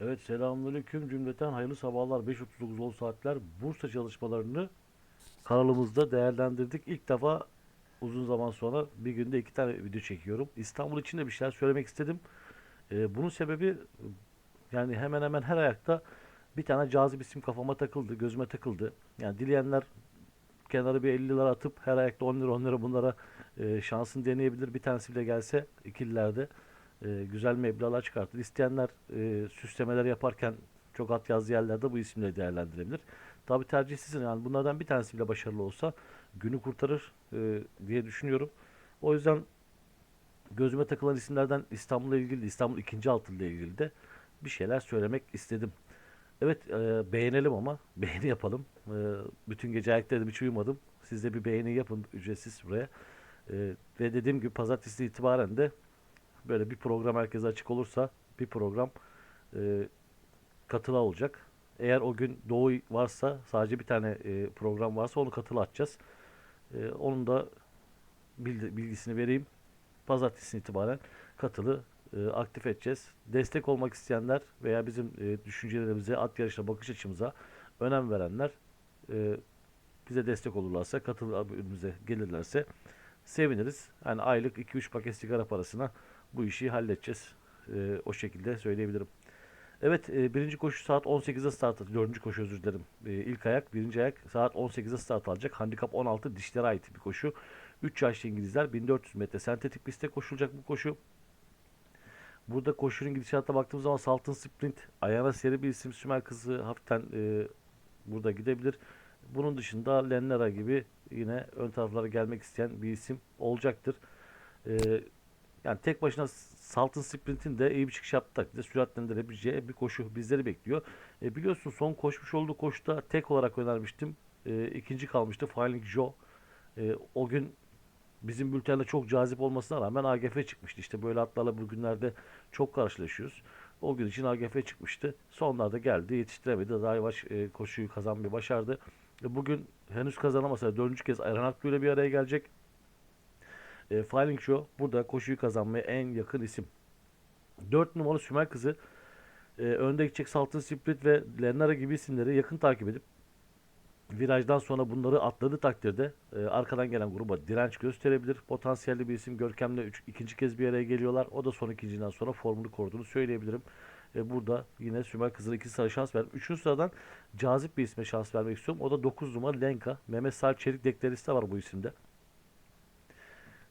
Evet selamünaleyküm cümleten hayırlı sabahlar 5.39 ol saatler Bursa çalışmalarını kanalımızda değerlendirdik. İlk defa uzun zaman sonra bir günde iki tane video çekiyorum. İstanbul için de bir şeyler söylemek istedim. Ee, bunun sebebi yani hemen hemen her ayakta bir tane cazip isim kafama takıldı, gözüme takıldı. Yani dileyenler kenara bir 50 lira atıp her ayakta 10 lira 10 lira bunlara e, şansını deneyebilir. Bir tanesi bile gelse ikililerde e, güzel meblağlar çıkartır. İsteyenler e, süslemeler yaparken çok at yazdığı yerlerde bu isimleri değerlendirebilir. Tabi tercih sizin yani bunlardan bir tanesi bile başarılı olsa günü kurtarır e, diye düşünüyorum. O yüzden gözüme takılan isimlerden İstanbul'la ilgili de, İstanbul ikinci altılı ile ilgili de bir şeyler söylemek istedim. Evet e, beğenelim ama beğeni yapalım. E, bütün gece ayaktaydım hiç uyumadım. Siz de bir beğeni yapın ücretsiz buraya. E, ve dediğim gibi pazartesi itibaren de böyle bir program herkese açık olursa bir program e, katıla olacak. Eğer o gün doğu varsa sadece bir tane e, program varsa onu katıla açacağız. E, onun da bilgisini vereyim. Pazartesi itibaren katılı e, aktif edeceğiz. Destek olmak isteyenler veya bizim e, düşüncelerimize, at yarışına bakış açımıza önem verenler e, bize destek olurlarsa, katıl bölümümüze gelirlerse seviniriz. Yani aylık 2-3 paket sigara parasına bu işi halledeceğiz. E, o şekilde söyleyebilirim. Evet, e, birinci koşu saat 18'de start. Dördüncü koşu özür dilerim. E, ilk ayak, birinci ayak saat 18'de start alacak. Handikap 16 dişlere ait bir koşu. 3 yaşlı İngilizler 1400 metre sentetik pistte koşulacak bu koşu. Burada koşunun gidişatına baktığımız zaman Saltın Sprint ayağına seri bir isim Sümer kızı hafiften e, burada gidebilir. Bunun dışında Lennera gibi yine ön taraflara gelmek isteyen bir isim olacaktır. E, yani tek başına Saltın Sprint'in de iyi bir çıkış yaptığı takdirde süratlendirebileceği bir koşu bizleri bekliyor. E, biliyorsun son koşmuş olduğu koşuda tek olarak önermiştim. E, ikinci kalmıştı Filing Joe. E, o gün bizim bültende çok cazip olmasına rağmen AGF çıkmıştı. İşte böyle atlarla bugünlerde çok karşılaşıyoruz. O gün için AGF çıkmıştı. Sonlarda geldi, yetiştiremedi. Daha yavaş e, koşuyu kazanmayı başardı. E, bugün henüz kazanamasa dördüncü kez Ayran Akgül ile bir araya gelecek. E, Filing Show burada koşuyu kazanmaya en yakın isim. 4 numaralı Sümer Kızı e, önde gidecek Saltın Split ve Lennara gibi isimleri yakın takip edip virajdan sonra bunları atladığı takdirde e, arkadan gelen gruba direnç gösterebilir. Potansiyelli bir isim Görkem'le üç, ikinci kez bir araya geliyorlar. O da son ikinciden sonra formunu koruduğunu söyleyebilirim. E, burada yine Sümer Kızı'na iki sıra şans verdim. Üçüncü sıradan cazip bir isme şans vermek istiyorum. O da 9 numara Lenka. Mehmet Salih Çelik deklarisi de var bu isimde.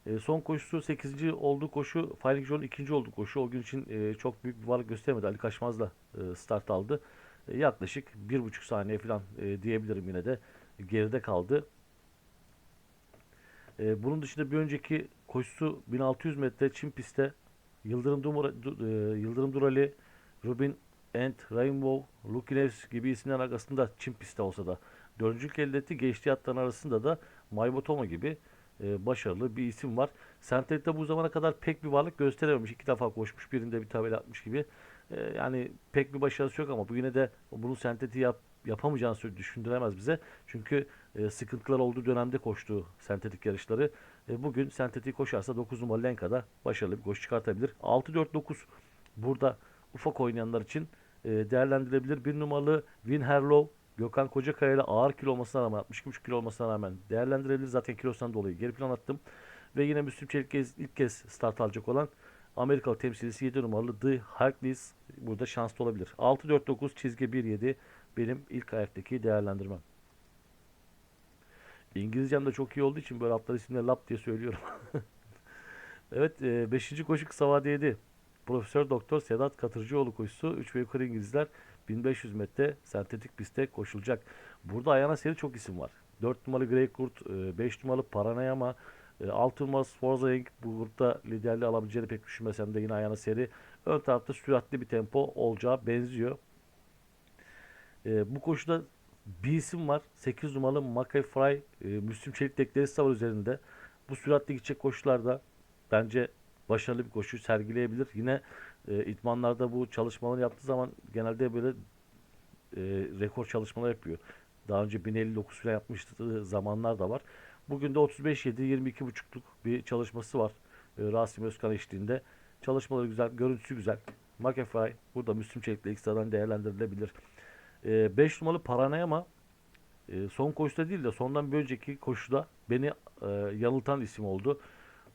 E, son koşusu 8. olduğu koşu Fighting John 2. olduğu koşu. O gün için e, çok büyük bir varlık gösteremedi. Ali Kaşmaz'la e, start aldı. E, yaklaşık 1,5 saniye falan e, diyebilirim yine de geride kaldı. Bunun dışında bir önceki koşusu 1600 metre çim pistte Yıldırım, Dumura, Du- Yıldırım Durali, Rubin and Rainbow, Lukines gibi isimler arasında çim pistte olsa da dördüncülük elde etti. Geçtiği atların arasında da Maybotoma gibi e, başarılı bir isim var. Sentet'te bu zamana kadar pek bir varlık gösterememiş. İki defa koşmuş. Birinde bir tabela atmış gibi. E, yani pek bir başarısı yok ama bu yine de bunun senteti yap, yapamayacağını düşündüremez bize. Çünkü e, sıkıntılar olduğu dönemde koştuğu sentetik yarışları. E, bugün sentetik koşarsa 9 numaralı Lenka'da başarılı bir koşu çıkartabilir. 6-4-9 burada ufak oynayanlar için e, değerlendirilebilir. Bir numaralı Win Herlow Gökhan Kocakaya ile ağır kilo olmasına rağmen 62,5 kilo olmasına rağmen değerlendirebilir. Zaten kilosundan dolayı geri plan attım. Ve yine Müslüm Çelik ilk kez start alacak olan Amerikalı temsilcisi 7 numaralı The Harkleys burada şanslı olabilir. 6-4-9 çizgi 1-7 benim ilk ayaktaki değerlendirmem. İngilizcem de çok iyi olduğu için böyle atlar isimleri lap diye söylüyorum. evet 5. koşu kısa vade 7. Profesör Doktor Sedat Katırcıoğlu koşusu 3 ve yukarı İngilizler 1500 metre sentetik pistte koşulacak. Burada ayağına seri çok isim var. 4 numaralı Grey Kurt, 5 numaralı Paranayama, 6 numaralı Sforza Inc. bu grupta liderliği alabileceğini pek düşünmesem de yine ayağına seri. Ön tarafta süratli bir tempo olacağı benziyor. E, bu koşuda bir isim var. 8 numaralı Mackay Fry. E, Müslüm Çelik deklarisi var üzerinde. Bu süratli gidecek koşularda bence başarılı bir koşu sergileyebilir. Yine e, idmanlarda bu çalışmaları yaptığı zaman genelde böyle e, rekor çalışmalar yapıyor. Daha önce 1059 falan yapmıştığı zamanlar da var. Bugün de 35-7 22.5'luk bir çalışması var. E, Rasim Özkan eşliğinde. Çalışmaları güzel, görüntüsü güzel. McAfee burada Müslüm Çelik'le ekstradan değerlendirilebilir. 5 numaralı Paranayama e, son koşuda değil de sondan bir önceki koşuda beni e, yanıltan isim oldu.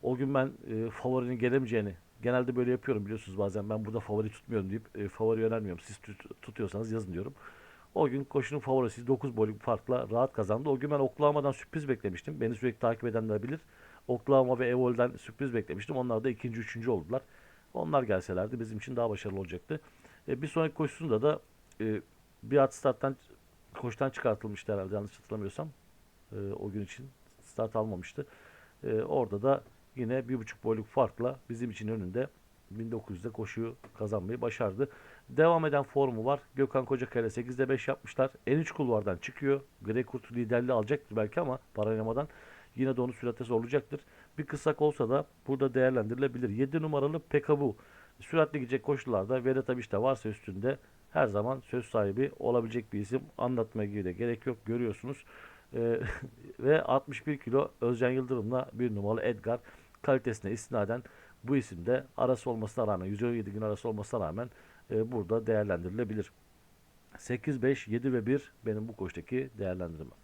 O gün ben e, favorinin gelemeyeceğini genelde böyle yapıyorum biliyorsunuz bazen ben burada favori tutmuyorum deyip e, favori önermiyorum. Siz tut- tutuyorsanız yazın diyorum. O gün koşunun favorisi 9 boyluk farkla rahat kazandı. O gün ben Oklahoma'dan sürpriz beklemiştim. Beni sürekli takip edenler bilir. Oklahoma ve Evol'den sürpriz beklemiştim. Onlar da ikinci, üçüncü oldular. Onlar gelselerdi bizim için daha başarılı olacaktı. E, bir sonraki koşusunda da e, bir at starttan koştan çıkartılmıştı herhalde yanlış hatırlamıyorsam. E, o gün için start almamıştı. E, orada da yine bir buçuk boyluk farkla bizim için önünde 1900'de koşuyu kazanmayı başardı. Devam eden formu var. Gökhan Kocakaya 8'de 5 yapmışlar. En üç kulvardan çıkıyor. Grey Kurt liderliği alacaktır belki ama Paranama'dan yine de onu sürate zorlayacaktır. Bir kısak olsa da burada değerlendirilebilir. 7 numaralı Pekabu. Süratli gidecek koşularda Vedat Abiş de varsa üstünde her zaman söz sahibi olabilecek bir isim. Anlatmaya gibi de gerek yok. Görüyorsunuz. Ee, ve 61 kilo Özcan Yıldırım'la bir numaralı Edgar kalitesine istinaden bu isimde arası olmasına rağmen 117 gün arası olmasına rağmen e, burada değerlendirilebilir. 8, 5, 7 ve 1 benim bu koştaki değerlendirmem.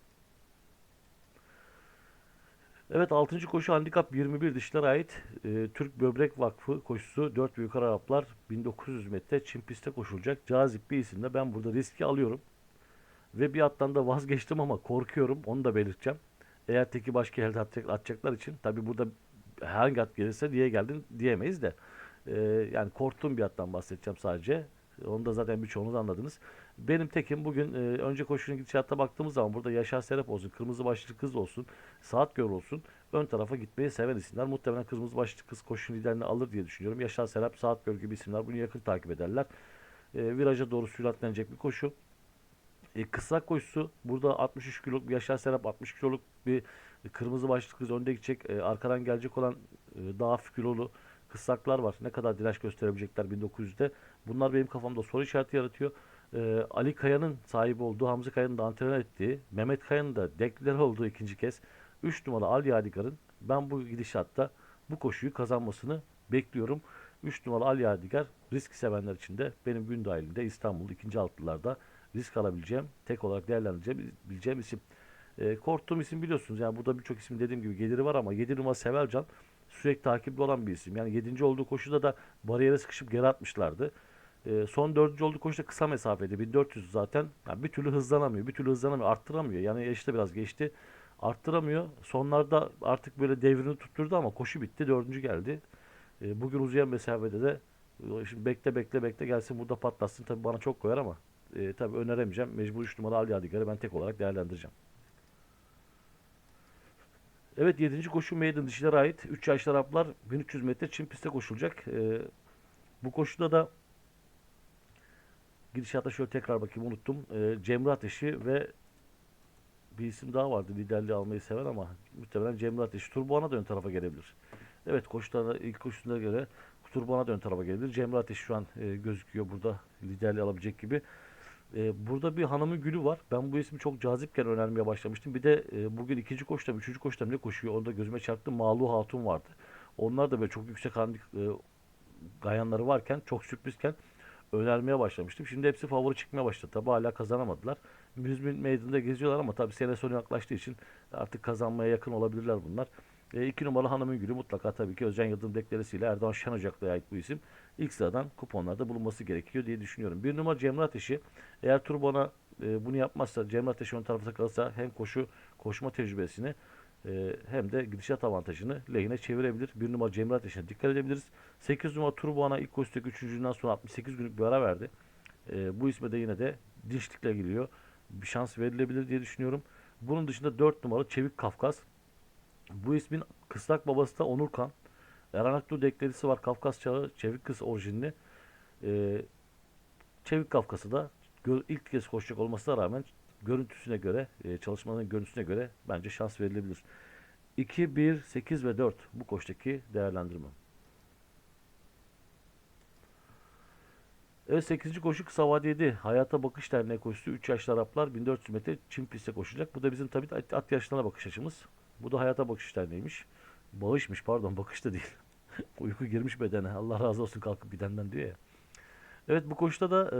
Evet 6. koşu handikap 21 dişlere ait e, Türk Böbrek Vakfı koşusu 4 büyük Araplar 1900 metre çim pistte koşulacak cazip bir isimle ben burada riski alıyorum. Ve bir attan da vazgeçtim ama korkuyorum onu da belirteceğim. Eğer teki başka atacak, atacaklar için tabi burada hangi at gelirse diye geldin diyemeyiz de e, yani korktuğum bir attan bahsedeceğim sadece. Onu da zaten birçoğunuz anladınız. Benim tekim bugün e, önce koşunun gidişatına baktığımız zaman burada Yaşar Serap olsun, kırmızı başlı kız olsun, saat gör olsun. Ön tarafa gitmeyi seven isimler. Muhtemelen kırmızı başlı kız koşun liderini alır diye düşünüyorum. Yaşar Serap, saat gör gibi isimler bunu yakın takip ederler. E, viraja doğru süratlenecek bir koşu. E, kısa koşusu burada 63 kiloluk bir Yaşar Serap 60 kiloluk bir kırmızı başlı kız önde gidecek. E, arkadan gelecek olan e, daha hafif kilolu kısaklar var. Ne kadar direnç gösterebilecekler 1900'de. Bunlar benim kafamda soru işareti yaratıyor. E, Ali Kaya'nın sahibi olduğu, Hamza Kaya'nın da antrenör ettiği, Mehmet Kaya'nın da deklar olduğu ikinci kez 3 numaralı Ali Yadigar'ın ben bu gidişatta bu koşuyu kazanmasını bekliyorum. 3 numaralı Ali Yadigar risk sevenler için de benim gün dahilinde İstanbul ikinci altlılarda risk alabileceğim, tek olarak değerlendirebileceğim isim. E, korktuğum isim biliyorsunuz. Yani burada birçok isim dediğim gibi geliri var ama 7 numara Sevelcan sürekli takipli olan bir isim. Yani 7. olduğu koşuda da bariyere sıkışıp geri atmışlardı. E, son 4. olduğu koşuda kısa mesafede 1400 zaten. Yani bir türlü hızlanamıyor. Bir türlü hızlanamıyor. Arttıramıyor. Yani yaşta biraz geçti. Arttıramıyor. Sonlarda artık böyle devrini tutturdu ama koşu bitti. Dördüncü geldi. E, bugün uzayan mesafede de şimdi bekle bekle bekle gelsin burada patlasın. Tabii bana çok koyar ama e, tabii öneremeyeceğim. Mecbur 3 numara Ali Yadigar'ı ben tek olarak değerlendireceğim. Evet 7. koşu Maiden dişilere ait. 3 yaşlı Araplar 1300 metre çim pistte koşulacak. E, bu koşuda da gidişata şöyle tekrar bakayım unuttum. E, Cemre Ateşi ve bir isim daha vardı liderliği almayı seven ama muhtemelen Cemre Ateşi. Turboğan'a da ön tarafa gelebilir. Evet koşularda ilk koşusuna göre Turboğan'a da ön tarafa gelebilir. Cemre Ateşi şu an e, gözüküyor burada liderliği alabilecek gibi. E, burada bir hanımın gülü var. Ben bu ismi çok cazipken önermeye başlamıştım. Bir de e, bugün ikinci koşuda, üçüncü koşuda ne koşuyor? Orada gözüme çarptı. Malu Hatun vardı. Onlar da böyle çok yüksek handik e, gayanları varken, çok sürprizken önermeye başlamıştım. Şimdi hepsi favori çıkmaya başladı. Tabi hala kazanamadılar. Müzmin meydanında geziyorlar ama tabi sene sonu yaklaştığı için artık kazanmaya yakın olabilirler bunlar. E, iki numaralı hanımın gülü mutlaka tabii ki Özcan Yıldırım deklaresiyle Erdoğan Şen Ocaklı'ya ait bu isim. İlk sıradan kuponlarda bulunması gerekiyor diye düşünüyorum. Bir numara Cemre Ateşi. Eğer Turbon'a e, bunu yapmazsa Cemre Ateşi ön tarafta kalırsa hem koşu koşma tecrübesini e, hem de gidişat avantajını lehine çevirebilir. Bir numara Cemre Ateşi'ne dikkat edebiliriz. 8 numara Turbon'a ilk koşudaki 3. sonra 68 günlük bir ara verdi. E, bu isme de yine de dişlikle geliyor. Bir şans verilebilir diye düşünüyorum. Bunun dışında 4 numaralı Çevik Kafkas. Bu ismin kıslak babası da Onurkan. Eren Aktu deklarisi var. Kafkas Çağı Çevik Kız orijinli. Ee, Çevik Kafkas'ı da ilk kez koşacak olmasına rağmen görüntüsüne göre, e, çalışmanın görüntüsüne göre bence şans verilebilir. 2, 1, 8 ve 4 bu koştaki değerlendirme. Evet 8. koşu kısa vadeli Hayata Bakış Derneği koşusu 3 yaşlı Araplar 1400 metre çim pistte koşacak. Bu da bizim tabii at yaşlarına bakış açımız. Bu da Hayata Bakış Derneği'ymiş. Bağışmış pardon bakış da değil. Uyku girmiş bedene. Allah razı olsun kalkıp gidenden diyor ya. Evet bu koşuda da e,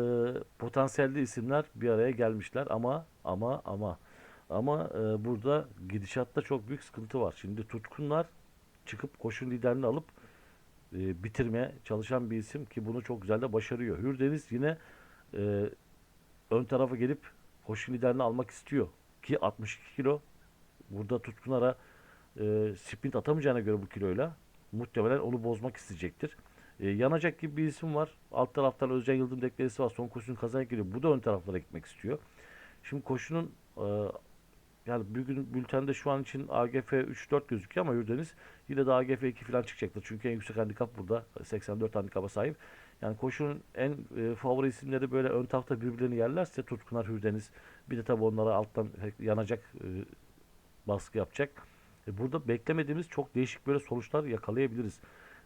potansiyelli isimler bir araya gelmişler ama ama ama ama e, burada gidişatta çok büyük sıkıntı var. Şimdi tutkunlar çıkıp koşun liderini alıp e, bitirmeye çalışan bir isim ki bunu çok güzel de başarıyor. Hürdeniz yine e, ön tarafa gelip koşu liderini almak istiyor ki 62 kilo burada tutkunlara e, sprint atamayacağına göre bu kiloyla muhtemelen onu bozmak isteyecektir. E, yanacak gibi bir isim var. Alt taraftan Özcan Yıldırım deklaresi var. Son koşusunu kazanarak geliyor. Bu da ön taraflara gitmek istiyor. Şimdi koşunun e, yani bugün bültende şu an için AGF 3-4 gözüküyor ama Yurdeniz yine de AGF 2 falan çıkacaktır. Çünkü en yüksek handikap burada. 84 handikapa sahip. Yani koşunun en e, favori isimleri böyle ön tarafta birbirlerini yerlerse Tutkunar Hürdeniz bir de tabii onlara alttan yanacak e, baskı yapacak. E, burada beklemediğimiz çok değişik böyle sonuçlar yakalayabiliriz.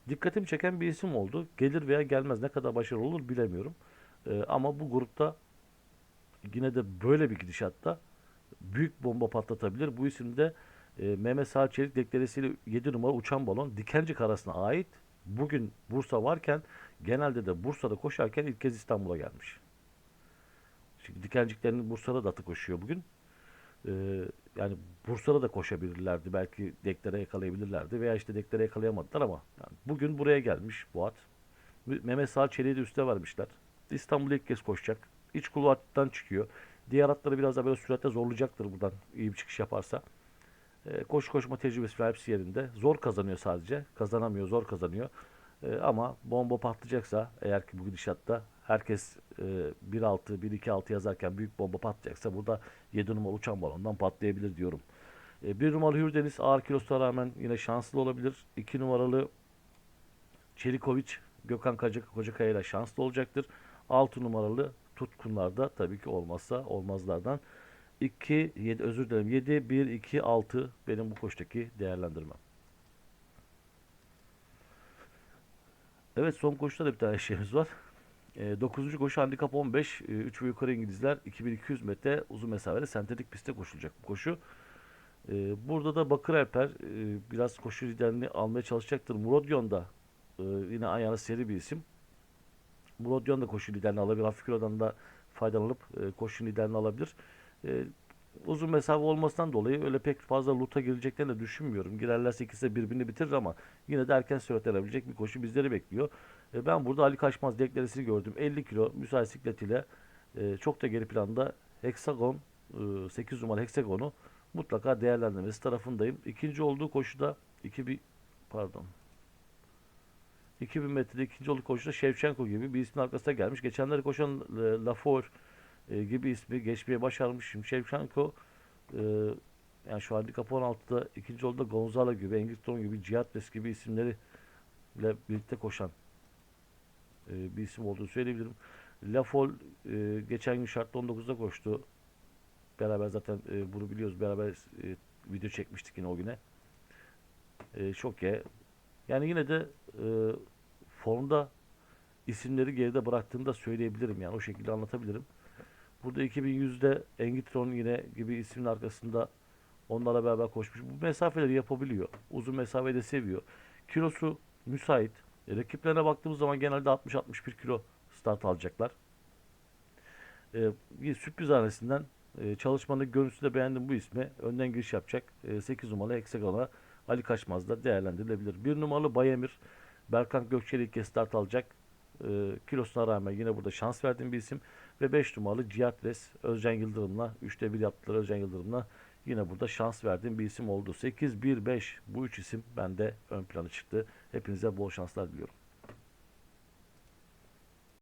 Dikkatimi çeken bir isim oldu. Gelir veya gelmez ne kadar başarılı olur bilemiyorum. E, ama bu grupta yine de böyle bir gidişatta büyük bomba patlatabilir. Bu isim de e, Mehmet Sağ Çelik deklaresiyle 7 numara uçan balon Dikencik arasına ait. Bugün Bursa varken genelde de Bursa'da koşarken ilk kez İstanbul'a gelmiş. Çünkü Dikenciklerin Bursa'da da atı koşuyor bugün. Ee, yani Bursa'da da koşabilirlerdi. Belki deklere yakalayabilirlerdi. Veya işte deklere yakalayamadılar ama yani bugün buraya gelmiş bu at. Mehmet Sağ Çelik'i de üste vermişler. İstanbul'a ilk kez koşacak. İç kulvardan çıkıyor. Diğer atları biraz daha böyle süratle zorlayacaktır buradan iyi bir çıkış yaparsa. E, koş koşma tecrübesi falan hepsi yerinde. Zor kazanıyor sadece. Kazanamıyor, zor kazanıyor. E, ama bomba patlayacaksa eğer ki bu gidişatta herkes e, 1-6, 1-2-6 yazarken büyük bomba patlayacaksa burada 7 numara uçan balondan patlayabilir diyorum. E, 1 numaralı Hürdeniz ağır kilosuna rağmen yine şanslı olabilir. 2 numaralı Çelikoviç Gökhan Kocakaya ile şanslı olacaktır. 6 numaralı tutkunlarda tabii ki olmazsa olmazlardan 2 7 özür dilerim 7 1 2 6 benim bu koştaki değerlendirmem. Evet son koşuda da bir tane şeyimiz var. E, 9. koşu handikap 15. E, 3 ve yukarı İngilizler 2200 metre uzun mesafeli sentetik pistte koşulacak bu koşu. E, burada da Bakır Alper e, biraz koşu liderini almaya çalışacaktır. Murodyon da e, yine ayağına seri bir isim. Murodyon da koşu liderini alabilir. Hafif kilodan da faydalanıp e, koşu liderini alabilir. Uzun mesafe olmasından dolayı öyle pek fazla luta gireceklerini de düşünmüyorum. Girerlerse ikisi de birbirini bitirir ama yine de erken süratlenebilecek bir koşu bizleri bekliyor. E, ben burada Ali Kaçmaz deklaresini gördüm. 50 kilo müsait sikletiyle e, çok da geri planda Hexagon e, 8 numara Hexagon'u mutlaka değerlendirmesi tarafındayım. İkinci olduğu koşuda 2000 pardon 2000 metrede ikinci olduğu koşuda Şevçenko gibi bir ismin arkasına gelmiş. Geçenleri koşan e, Lafort e, gibi ismi geçmeye başarmış. Şimdi Şevçenko e, yani şu handikap 16'da ikinci oldu Gonzalo gibi, Engilton gibi, Cihatres gibi isimleri ile birlikte koşan e, bir isim olduğunu söyleyebilirim. Lafol e, geçen gün şartlı 19'da koştu. Beraber zaten e, bunu biliyoruz. Beraber e, video çekmiştik yine o güne. E, iyi. Yani yine de e, formda isimleri geride bıraktığını da söyleyebilirim yani o şekilde anlatabilirim. Burada 2100'de Engitron yine gibi ismin arkasında onlarla beraber koşmuş. Bu mesafeleri yapabiliyor. Uzun mesafede seviyor. Kilosu müsait. E, rakiplerine baktığımız zaman genelde 60-61 kilo start alacaklar. E, bir sürpriz hanesinden e, çalışmanın görüntüsü de beğendim bu ismi. Önden giriş yapacak. E, 8 numaralı Hexagon'a Ali Kaçmaz da değerlendirilebilir. 1 numaralı Bayemir Berkan Gökçeli ilk kez start alacak. E, kilosuna rağmen yine burada şans verdiğim bir isim. Ve 5 numaralı Cihatres Özcan Yıldırım'la 3'te 1 yaptılar Özcan Yıldırım'la yine burada şans verdiğim bir isim oldu. 8-1-5 bu üç isim bende ön plana çıktı. Hepinize bol şanslar diliyorum.